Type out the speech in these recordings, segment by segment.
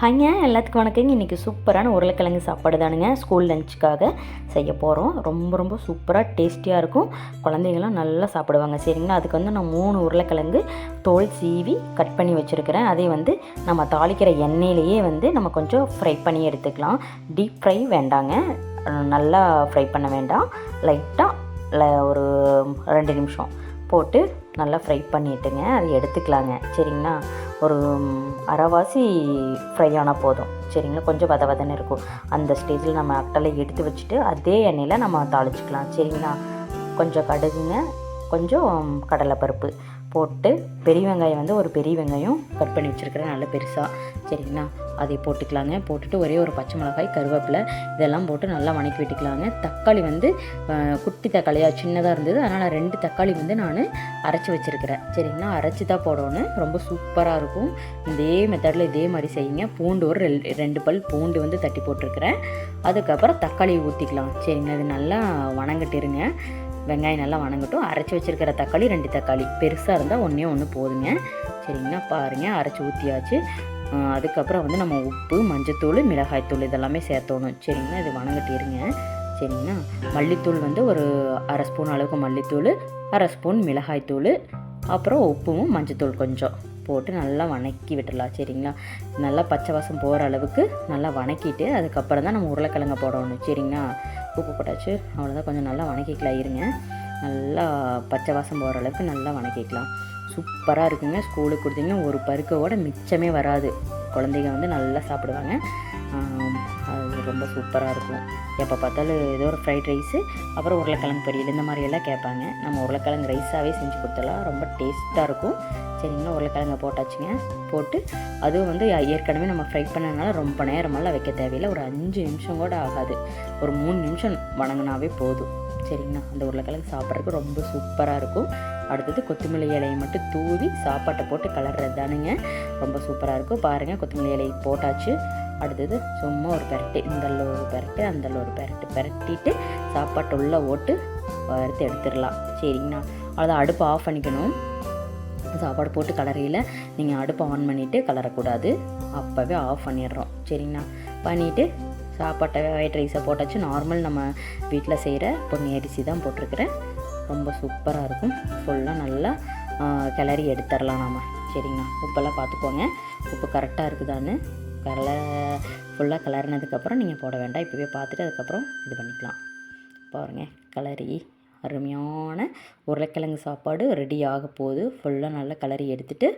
ஹாய்ங்க எல்லாத்துக்கும் வணக்கங்க. இன்றைக்கி சூப்பரான உருளைக்கிழங்கு சாப்பாடு தானுங்க. ஸ்கூல் லஞ்சுக்காக செய்ய போகிறோம் ரொம்ப ரொம்ப சூப்பராக டேஸ்டியாக இருக்கும். குழந்தைங்களாம் நல்லா சாப்பிடுவாங்க. சரிங்களா? அதுக்கு வந்து நான் மூணு உருளைக்கிழங்கு தோல் சீவி கட் பண்ணி வச்சுருக்கிறேன். அதே வந்து நம்ம தாளிக்கிற எண்ணெயிலேயே வந்து நம்ம கொஞ்சம் ஃப்ரை பண்ணி எடுத்துக்கலாம். டீப் ஃப்ரை வேண்டாங்க. நல்லா ஃப்ரை பண்ண வேண்டாம். லைட்டாக ஒரு ரெண்டு நிமிஷம் போட்டு நல்லா ஃப்ரை பண்ணிட்டுங்க. அதை எடுத்துக்கலாங்க. சரிங்களா? ஒரு அரைவாசி ஃப்ரை ஆனால் போதும். சரிங்களா? கொஞ்சம் வத வதன்னு இருக்கும். அந்த ஸ்டேஜில் நம்ம அட்டலை எடுத்து வச்சுட்டு அதே எண்ணெயில் நம்ம தாளிச்சிக்கலாம். சரிங்களா? கொஞ்சம் கடுகுங்க கொஞ்சம் கடலைப்பருப்பு. போட்டு பெரிய வெங்காயம் வந்து ஒரு பெரிய வெங்காயம் கட் பண்ணி வச்சுருக்கிறேன் நல்ல பெருசாக சரிங்களா? அதை போட்டுக்கலாங்க. போட்டுட்டு ஒரே ஒரு பச்சை மிளகாய் கருவேப்பிலை இதெல்லாம் போட்டு நல்லா வணக்கி விட்டுக்கலாங்க. தக்காளி வந்து குட்டி தக்காளியாக சின்னதாக இருந்தது. அதனால் ரெண்டு தக்காளி வந்து நான் அரைச்சி வச்சுருக்கிறேன். சரிங்களா? அரைச்சி தான் போடணும். ரொம்ப சூப்பராக இருக்கும். இதே மெத்தடில் இதே மாதிரி செய்யுங்க. பூண்டு ஒரு ரெண்டு பல் பூண்டு வந்து தட்டி போட்டிருக்கிறேன். அதுக்கப்புறம் தக்காளி ஊற்றிக்கலாம் சரிங்களா? இது நல்லா வணங்கிட்டுருங்க. வெங்காயம் நல்லா வணங்கட்டும். அரைச்சி வச்சுருக்கிற தக்காளி ரெண்டு தக்காளி. பெருசாக இருந்தால் ஒன்றே ஒன்று போதுங்க. சரிங்களா? பாருங்கள் அரைச்சி ஊற்றியாச்சு அதுக்கப்புறம் வந்து நம்ம உப்பு மஞ்சத்தூள் மிளகாய்த்தூள் இதெல்லாமே சேர்த்தோணும். சரிங்களா? இது வணங்கிட்டிருங்க. சரிங்களா? மல்லித்தூள் வந்து ஒரு அரை ஸ்பூன் அளவுக்கு மல்லித்தூள் அரை ஸ்பூன் மிளகாய்த்தூள் அப்புறம் உப்பும் மஞ்சத்தூள் கொஞ்சம் போட்டு நல்லா வணக்கி விட்டுடலாம். சரிங்களா? நல்லா பச்சை வாசம் போகிற அளவுக்கு நல்லா வணக்கிட்டு அதுக்கப்புறம் தான் நம்ம உருளைக்கிழங்க போடணும். சரிங்களா? உப்பு போட்டாச்சு. அவ்வளோதான் கொஞ்சம் நல்லா வணக்கிக்கலாம். இருங்க. நல்லா பச்சை வாசம் போகிற அளவுக்கு நல்லா வணக்கிக்கலாம். சூப்பராக இருக்குங்க. ஸ்கூலுக்கு கொடுத்தீங்கன்னா ஒரு பருக்கோட மிச்சமே வராது. குழந்தைங்க வந்து நல்லா சாப்பிடுவாங்க. ரொம்ப சூப்பராக இருக்கும். எப்போ பார்த்தாலும் ஏதோ ஒரு ஃப்ரைட் ரைஸு அப்புறம் உருளைக்கிழங்கு பொரியல் இந்த மாதிரியெல்லாம் கேட்பாங்க. நம்ம உருளைக்கிழங்கு ரைஸாகவே செஞ்சு கொடுத்தலாம் ரொம்ப டேஸ்ட்டாக இருக்கும். சரிங்களா? உருளைக்கிழங்க போட்டாச்சுங்க. போட்டு அதுவும் வந்து ஏற்கனவே நம்ம ஃப்ரை பண்ணதுனால ரொம்ப நேரமெல்லாம் வைக்க தேவையில்லை. ஒரு அஞ்சு நிமிஷம் கூட ஆகாது. ஒரு மூணு நிமிஷம் வணங்கினாவே போதும். சரிங்களா? அந்த உருளைக்கிழங்கு சாப்பிட்றதுக்கு ரொம்ப சூப்பராக இருக்கும். அடுத்தது கொத்தமல்லி இலையை மட்டும் தூவி சாப்பாட்டை போட்டு கலர்றது தானுங்க. ரொம்ப சூப்பராக இருக்கும். பாருங்கள் கொத்தமல்லி இலை போட்டாச்சு. அடுத்தது சும்மா ஒரு பெரட்டு இந்தல்ல ஒரு பெரட்டு அந்தல்ல ஒரு பெரட்டு. பெரட்டிட்டு சாப்பாட்டை உள்ளே ஓட்டு வறுத்து எடுத்துடலாம். சரிங்கண்ணா அவ்வளோதான் அடுப்பை ஆஃப் பண்ணிக்கணும். சாப்பாடு போட்டு கலரையில் நீங்கள் அடுப்பை ஆன் பண்ணிவிட்டு கலரக்கூடாது. அப்போவே ஆஃப் பண்ணிடுறோம். சரிங்கண்ணா பண்ணிவிட்டு சாப்பாட்டை ஒயிட் ரைஸை போட்டாச்சு. நார்மல் நம்ம வீட்டில் செய்கிற பொன்னி அரிசி தான் போட்டிருக்கிறேன். ரொம்ப சூப்பராக இருக்கும். ஃபுல்லாக நல்லா கிளறி எடுத்துடலாம் நாம். சரிங்கண்ணா உப்பெல்லாம் பார்த்துக்கோங்க. உப்பு கரெக்டாக இருக்குதான்னு கலர் ஃபுல்லாக கலர்னதுக்கப்புறம் நீங்கள் போட வேண்டாம். இப்போவே பார்த்துட்டு அதுக்கப்புறம் இது பண்ணிக்கலாம். பாருங்க கலரி அருமையான உருளைக்கிழங்கு சாப்பாடு ரெடி ஆக போகுது. ஃபுல்லாக நல்லா கலரி எடுத்துகிட்டு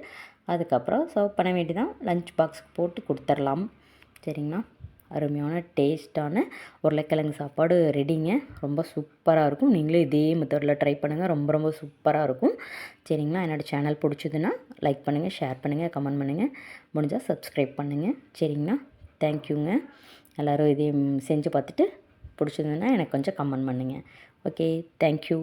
அதுக்கப்புறம் சர்வ் பண்ண வேண்டியதான் லஞ்ச் பாக்ஸ் போட்டு கொடுத்துர்லாம் சரிங்களா? அருமையான டேஸ்ட்டான உருளைக்கிழங்கு சாப்பாடு ரெடிங்க. ரொம்ப சூப்பராக இருக்கும். நீங்களும் இதே மெத்தடில் ட்ரை பண்ணுங்கள் ரொம்ப ரொம்ப சூப்பராக இருக்கும். சரிங்களா? என்னோடய சேனல் பிடிச்சதுன்னா லைக் பண்ணுங்கள் ஷேர் பண்ணுங்கள் கமெண்ட் பண்ணுங்கள் முடிஞ்சால் சப்ஸ்கிரைப் பண்ணுங்கள் சரிங்களா? தேங்க்யூங்க எல்லோரும் இதையும் செஞ்சு பார்த்துட்டு பிடிச்சதுன்னா எனக்கு கொஞ்சம் கமெண்ட் பண்ணுங்கள் ஓகே தேங்க்யூ